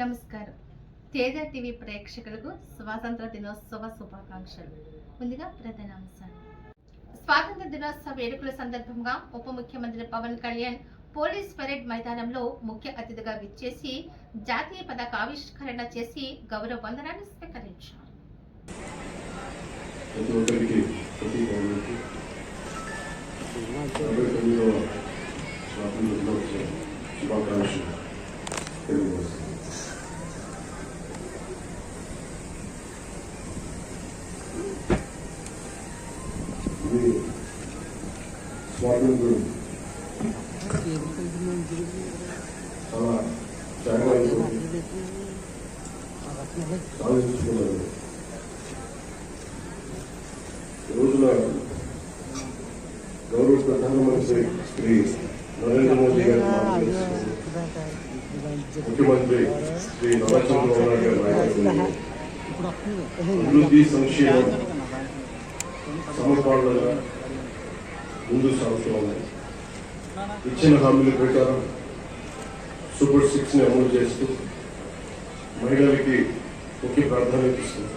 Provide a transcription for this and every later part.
నమస్కారం. తేజ టీవీ ప్రేక్షకులకు స్వాతంత్ర దినోత్సవ శుభాకాంక్షలు. ముందుగా ప్రధాన అంశాలు. స్వాతంత్ర దినోత్సవ వేడుకల సందర్భంగా ఉప ముఖ్యమంత్రి పవన్ కళ్యాణ్ పోలీస్ పరేడ్ మైదానంలో ముఖ్య అతిథిగా విచ్చేసి జాతీయ పతాక ఆవిష్కరణ చేసి గౌరవ వందనాన్ని స్వీకరించారు. స్వాతంత్ర దినోత్సవ శుభాకాంక్షలు తెలియజేస్తున్నాను ఇది స్వాతంత్రం చాలా త్యాగాలతో సాధించుకున్నారు రోజున గౌరవ ప్రధానమంత్రి శ్రీ నరేంద్ర మోదీ ముఖ్యమంత్రి శ్రీ చంద్రబాబు నాయుడు అభివృద్ధి సంక్షేమం ముందు సాగుతూ ఉన్నాయి ఇచ్చిన హామీల ప్రకారం సూపర్ సిక్స్ని అమలు చేస్తూ మహిళలకి ముఖ్య ప్రాధాన్యత ఇస్తుంది.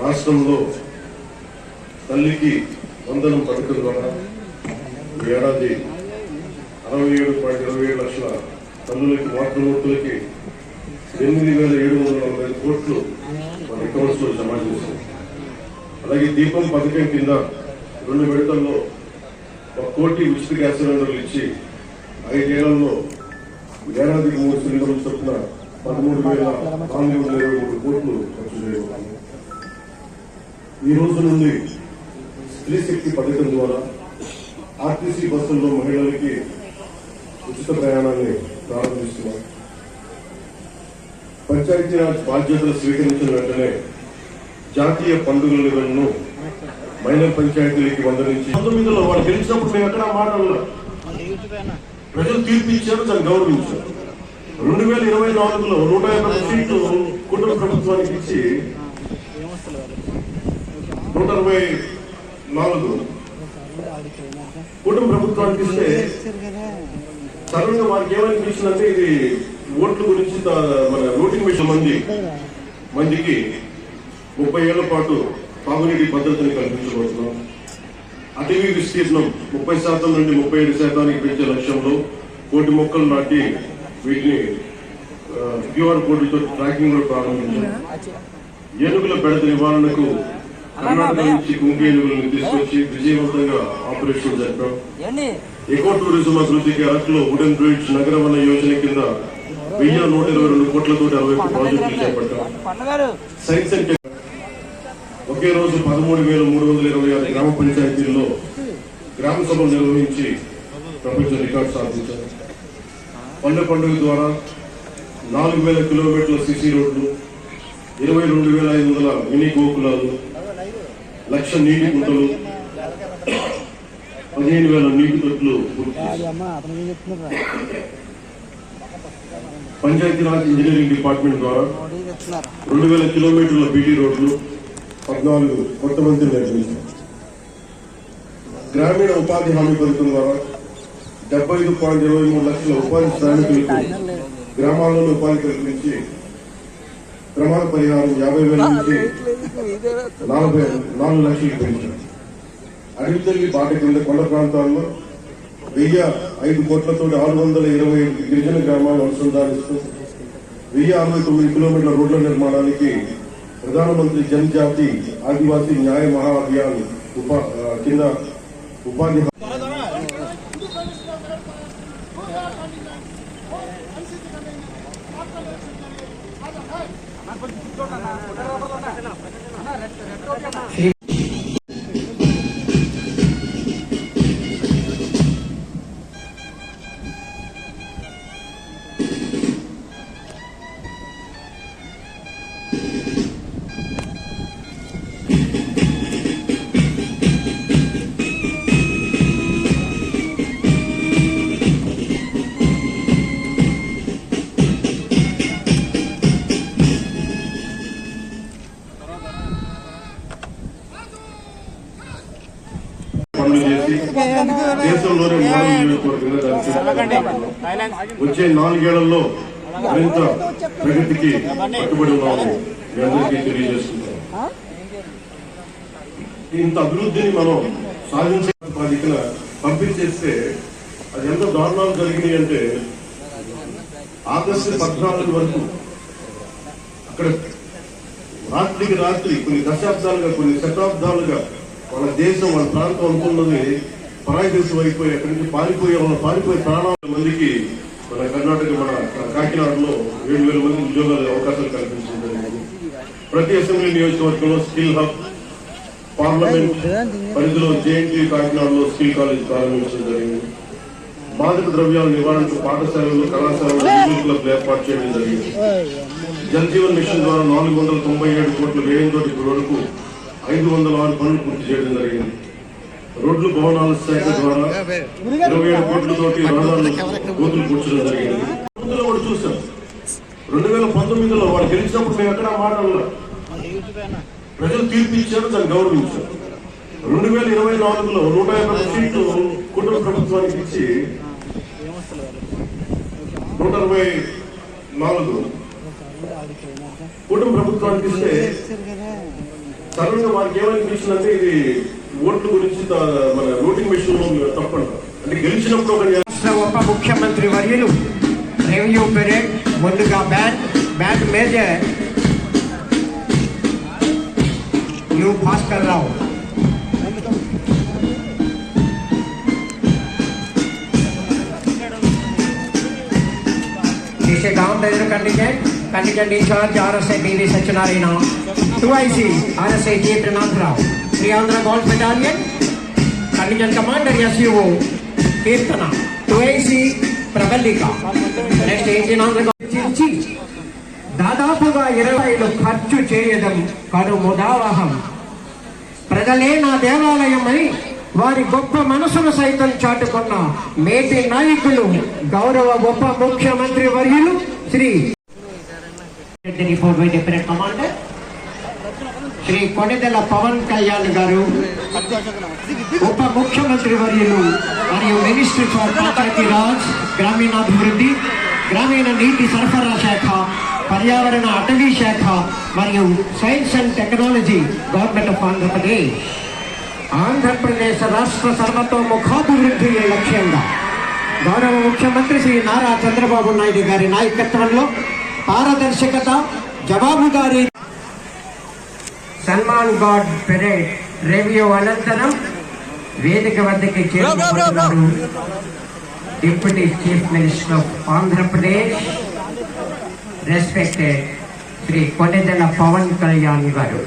రాష్ట్రంలో తల్లికి వందనం పథకం ద్వారా ఏడాది అరవై ఏడు పాయింట్ ఇరవై ఏడు లక్షల తల్లులకి మాతృమూర్తులకి ఎనిమిది వేల ఏడు వందల నలభై కోట్లు మన అకౌంట్స్ జమ చేశారు. అలాగే దీపం పథకం కింద రెండు విడతల్లో ఒక కోటి ఉచిత గ్యాస్ సిలిండర్లు ఇచ్చి ఐదేళ్ళలో ఏడాదికి మూడు సిలిండర్లు చొప్పున పదమూడు వేల నాలుగు వందల ఇరవై మూడు కోట్లు ఖర్చు చేయబోతుంది ఈ రోజు నుండి స్త్రీ శక్తి పథకం ద్వారా ఆర్టీసీ బస్సుల్లో మహిళలకి ఉచిత ప్రయాణాన్ని ప్రారంభిస్తున్నాం. పంచాయతీరాజ్ బాధ్యతలు స్వీకరించిన వెంటనే జాతీయ పండుగల నిధులను మైనర్ పంచాయతీలకి నుంచి పంతొమ్మిదిలో వాళ్ళు గెలిచినప్పుడు మేము ఎక్కడ మాట్లాడలేదు. ప్రజలు తీర్పు ఇచ్చారు దాన్ని గౌరవించారు. రెండు వేల ఇరవై నాలుగులో నూట యాభై సీట్లు కుటుంబ ప్రభుత్వానికి ఇచ్చి నూట అరవై నాలుగు కుటుంబ ప్రభుత్వానికి ఇస్తే సడన్ వారికి ఏమనిపించిందంటే ఇది ఓట్ల గురించి మన ఓటింగ్ విషయం మంది మందికి ముప్పై ఏళ్ళ పాటు తాగునీటి భద్రతని కల్పించబోతున్నాం. అటవీ విస్తీర్ణం ముప్పై శాతం నుండి ముప్పై ఏడు శాతానికి పెంచే లక్ష్యంలో కోటి మొక్కలు నాటి వీటిని క్యూఆర్ కోడ్లతో ట్రాకింగ్ కూడా ప్రారంభించాం. ఏనుగుల బెడత నివారణకు కర్ణాటక నుంచి కుంకి ఏనుగులను తీసుకొచ్చి విజయవంతంగా ఆపరేషన్ జరిపాం ఎకో టూరిజం అభివృద్ధికి అరకులో వుడెన్ బ్రిడ్జ్ నగర వన యోజన కింద వెయ్యి నూట ఇరవై రెండు కోట్లతో అరవై ప్రాజెక్టులు చేపట్టాం. సైన్స్ అండ్ ఒకే రోజు పదమూడు వేల మూడు వందల ఇరవై ఆరు గ్రామ పంచాయతీల్లో గ్రామ సభలు నిర్వహించి ప్రపంచ రికార్డు సాధించారు. పల్లె పండుగ ద్వారా నాలుగు వేల కిలోమీటర్ల సిసి రోడ్లు ఇరవై రెండు వేల ఐదు వందల మినీ గోకులాలు లక్ష నీటి గుంటలు పదిహేను వేల నీటి తొట్లు పంచాయతీరాజ్ ఇంజనీరింగ్ డిపార్ట్మెంట్ ద్వారా రెండు వేల కిలోమీటర్ల బీటీ రోడ్లు పద్నాలుగు కొత్త నిర్మించారు. గ్రామీణ ఉపాధి హామీ పథకం ద్వారా డెబ్బై ఐదు పాయింట్ ఇరవై మూడు లక్షల ఉపాధి శ్రామికులకు గ్రామాల్లోనే ఉపాధి కల్పించి ప్రమాద పరిహారం యాభై వేల నుంచి నలభై నాలుగు లక్షలకు పెంచారు. అడవి తల్లి బాట కింద కొండ ప్రాంతాల్లో వెయ్యి ఐదు కోట్లతో ఆరు వందల ఇరవై ఐదు గిరిజన గ్రామాలు అనుసంధానిస్తూ వెయ్యి అరవై తొమ్మిది కిలోమీటర్ల రోడ్ల నిర్మాణానికి ప్రధానమంత్రి జనజాతి ఆదివాసీ న్యాయ మహా అభియాన్ ఉపా ఆ, కింద ఉపాధి పనులు చేసి దేశంలోనే మోడల్ నియోజకవర్గంగా వచ్చే నాలుగేళ్ళలో మరింత ప్రగతికి కట్టుబడి ఉన్నామని మీ అందరికీ తెలియజేస్తున్నాం. ఇంత అభివృద్ధిని మనం సాధించే బాధ్యతన పంపించేస్తే అది ఎంత దారుణాలు జరిగినాయి అంటే ఆగస్టు పద్నాలుగు వరకు అక్కడ రాత్రికి రాత్రి కొన్ని దశాబ్దాలుగా కొన్ని శతాబ్దాలుగా వాళ్ళ దేశం వాళ్ళ ప్రాంతం అనుకున్నది పరాయి దేశం అయిపోయి అక్కడి నుంచి పారిపోయే వాళ్ళ పారిపోయే ప్రాణాల మందికి మన కర్ణాటక మన కాకినాడలో ఏడు వేల మంది ఉద్యోగాలు అవకాశాలు కల్పించింది ప్రతి అసెంబ్లీ నియోజకవర్గంలో స్కిల్ హబ్ పార్లమెంట్ పరిధిలో జేఎన్టీ కాకినాడలో స్కిల్ కాలేజ్ ప్రారంభించడం జరిగింది. మాదక ద్రవ్యాల నివారణకు పాఠశాలలు కళాశాలలు స్కూల్ క్లబ్ ఏర్పాటు చేయడం జరిగింది. జలజీవన్ మిషన్ ద్వారా నాలుగు వందల తొంభై ఏడు కోట్ల వ్యయంతో ఇప్పటి వరకు ఐదు వందల ఆరు పనులు పూర్తి చేయడం జరిగింది. రోడ్లు భవనాల శాఖ ద్వారా ఇరవై ఏడు కోట్లతోటి రహదారులు గోతులు కూర్చడం జరిగింది. కూడా చూసాం రెండు వేల పంతొమ్మిదిలో వాడు గెలిచినప్పుడు మేము ఎక్కడ మాట్లాడాల. ప్రజలు తీర్పు ఇచ్చారు దాన్ని గౌరవించారు. రెండు వేల ఇరవై నాలుగులో నూట యాభై సీట్లు కుటుంబ ప్రభుత్వానికి ఇచ్చి నూట అరవై నాలుగు కుటుంబ ప్రభుత్వానికి ఇస్తే సడన్గా వారికి ఏమనిపించిందంటే ఇది ఓట్ల గురించి త- మన ఓటింగ్ మిషన్లో తప్పంట అంటే గెలిచినప్పుడు ఒక న్యాయం రాష్ట్ర ఉప ముఖ్యమంత్రి వర్యులు రెవెన్యూ పీరియడ్ ముందుగా band band major U Bhaskar Rao. This is down condition incharge RSI PV Satyanarayana. Two IC RSI G Trinatharao Shri Andhra gold battalion condition commander SUO Keerthana. Two IC ప్రబల్లిక Andhra gold దాదాపుగా ఇరవై ఐదు ఖర్చు చేయడం కనుముదావహం ప్రజలే నా దేవాలయం అని వారి గొప్ప మనసును సైతం చాటుకున్న మేటి నాయకులు గౌరవ గొప్ప ముఖ్యమంత్రి వర్యులు శ్రీ రిపోర్ట్ కమాండర్ శ్రీ కొణిదెల పవన్ కళ్యాణ్ గారు ఉప ముఖ్యమంత్రి వర్యులు మరియు మినిస్టర్ ఫర్ పంచాయతీ రాజ్ గ్రామీణాభివృద్ధి గ్రామీణ నీటి సరఫరా శాఖ పర్యావరణ అటవీ శాఖ మరియు science and technology government of Andhra Pradesh. Andhra Pradesh రాష్ట్ర సర్వతోముఖాభివృద్ధి లక్ష్యంగా గౌరవ ముఖ్యమంత్రి శ్రీ నారా చంద్రబాబు నాయుడు గారి నాయకత్వంలో పారదర్శకత జవాబుదారీ. సల్మాన్ గాడ్ పెరేడ్ రివ్యూ అనంతరం వేదిక వద్దకి చేరుకుంటున్నారు deputy chief minister of Andhra Pradesh respected Shri Konidela Pavan Kalyan garu.